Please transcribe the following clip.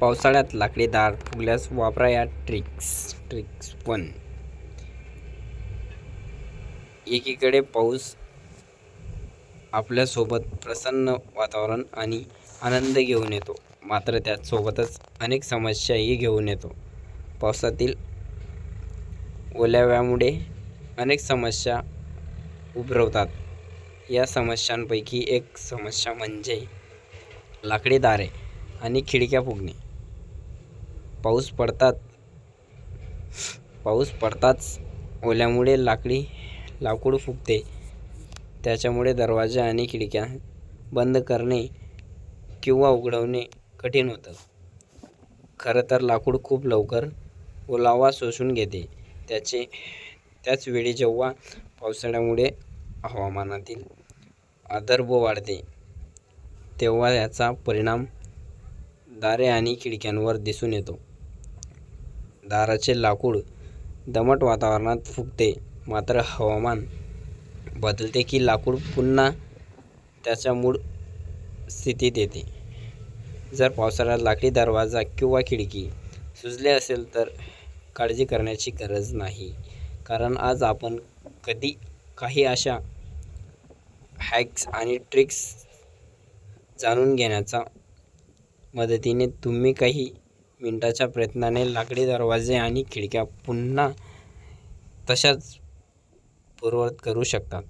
पावसाळ्यात लाकडी दार फुगल्यास वापरा या ट्रिक्स. Tricks one. एकीकडे पाऊस आपल्यासोबत प्रसन्न वातावरण आणि आनंद घेऊन येतो. मात्र त्याचसोबतच अनेक समस्याही घेऊन येतो. पावसातील ओलाव्यामुळे अनेक समस्या उद्भवतात. या समस्यांपैकी एक समस्या म्हणजे लाकडी दारे आणि खिडक्या फुगणे. पाऊस पडतात. पाऊस पडताच ओल्यामुळे लाकडी लाकूड फुगते. त्याच्यामुळे दरवाजा आणि खिडक्या बंद करणे किंवा उघडवणे कठीण होतं. खरं तर लाकूड खूप लवकर ओलावा शोषून घेते. त्याचे त्याचवेळी जेव्हा पावसाळ्यामुळे हवामानातील आदर्भ वाढते तेव्हा याचा परिणाम दारे आणि खिडक्यांवर दिसून येतो. दाराचे लाकूड दमट वातावरणात फुगते. मात्र हवामान बदलते की लाकूड पुन्हा त्याच्या मूळ स्थितीत येते. जर पावसाळ्यात लाकडी दरवाजा किंवा खिडकी सुजले असेल तर काळजी करण्याची गरज नाही. कारण आज आपण कधी काही अशा हॅक्स आणि ट्रिक्स जाणून घेण्याचा मदतीने तुम्ही काही मिनिटाच्या प्रयत्नाने लाकडी दरवाजे आणि खिडक्या पुन्हा तशाच पूर्ववत करू शकतात.